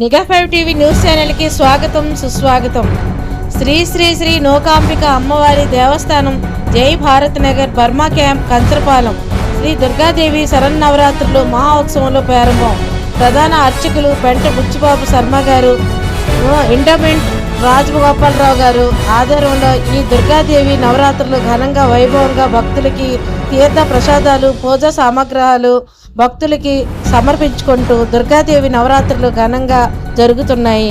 నిఘా five TV news ఛానల్కి స్వాగతం సుస్వాగతం. శ్రీ శ్రీ శ్రీ నోకాంబిక అమ్మవారి దేవస్థానం జై భారత్ నగర్ బర్మా క్యాంప్ కంచరపాలెం శ్రీ దుర్గాదేవి శరన్నవరాత్రులు మహా ఉత్సవంలో ప్రారంభం. ప్రధాన అర్చకులు పెంట బుచ్చిబాబు శర్మ గారు. ఇండమెంట్ రాజగోపాలరావు గారు ఆధ్వర్యంలో ఈ దుర్గాదేవి నవరాత్రులు ఘనంగా వైభవంగా భక్తులకి తీర్థ ప్రసాదాలు పూజా సామగ్రహాలు భక్తులకి సమర్పించుకుంటూ దుర్గాదేవి నవరాత్రులు ఘనంగా జరుగుతున్నాయి.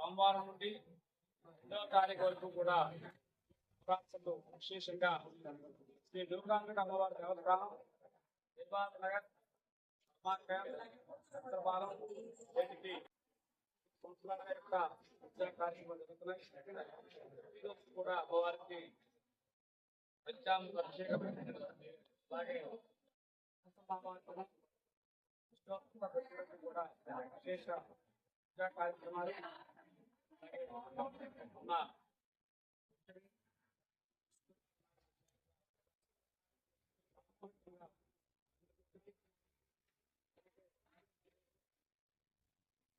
సోమవారం నుండి రెండవ తారీఖు వరకు కూడా ప్రాంతంలో విశేషంగా శ్రీ దుర్గాంగ అమ్మవారి దేవస్థానం నిర్వాహక నగర్ ఉత్తరపాలెం వీటికి సంస్కరణ యొక్క విద్యా కార్యక్రమాలు జరుగుతున్నాయి. ఈరోజు కూడా అమ్మవారికి పంచామృత అభిషేకం అలాగే కూడా విశేష విద్యా కార్యక్రమాలు అలాగే ఉన్న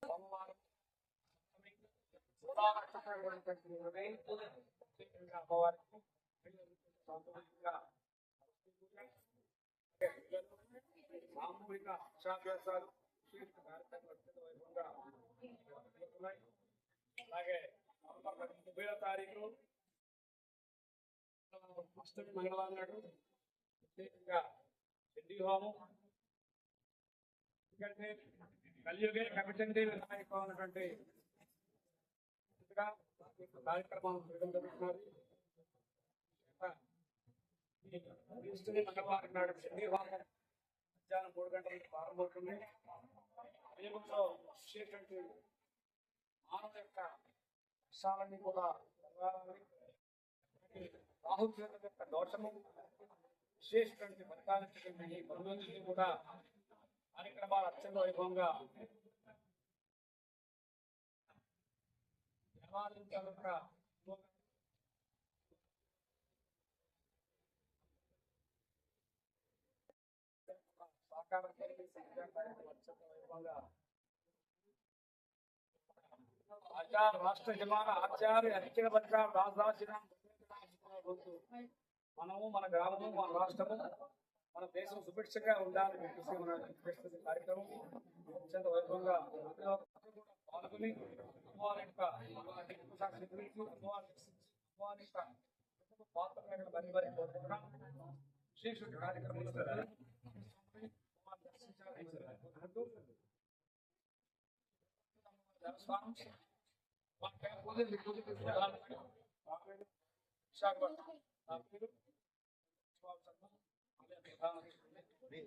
సోమవారం అమ్మవారికి సామూహిక సామూహిక అక్షాభ్యాసాలు విశేష అలాగే నవంబర్ ముప్పై తారీఖు అష్టమి మంగళవారం నాడు ప్రత్యేకంగా చండీ హోమం. ఎందుకంటే కలియుగే కమిటండి వినాయకం అన్నటువంటి కార్యక్రమం జరుగుతున్నారు ఈ మంగళవారం నాడు చండీ హోమం మధ్యాహ్నం మూడు గంటలకు నుంచి ప్రారంభమవుతుంది దేవుల్లో విశేషటువంటి మానవ యొక్క విషయాలన్నీ కూడా రాహుల్ యొక్క దోషము విశేషమైన ఫలితాలించటువంటి ఈ పనులన్నీ కూడా కార్యక్రమాలు అత్యంత వైభవంగా దేవాలయం యొక్క సహకారం కలిగి వైభవంగా రాష్ట్ర జమాన ఆచార్య అఖిల వర్గ రోజు మనము మన గ్రామము మన రాష్ట్రము మన దేశం సుభిక్షగా ఉండాలని చెప్పేసి మన కార్యక్రమం అత్యంత వైభవంగా పాల్గొని అమ్మవారి యొక్క అమ్మవారి యొక్క సాక్షి మరి మరి కోరుకుంటున్నాం విశేష కార్యక్రమం దర్శించాలని కోరుకుంటూ దేవస్థానం శ్రీ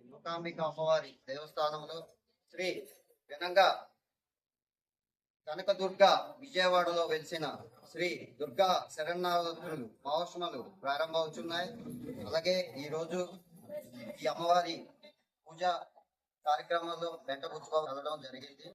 మూకాంబిక అమ్మవారి దేవస్థానంలో శ్రీ ఘనంగా కనకదుర్గ విజయవాడలో వెలిసిన శ్రీ దుర్గా శరణావతులు మహోత్సవాలు ప్రారంభమవుతున్నాయి అలాగే ఈ రోజు ఈ అమ్మవారి పూజ కార్యక్రమంలో వెంట ఉత్సవం వెళ్ళడం జరిగింది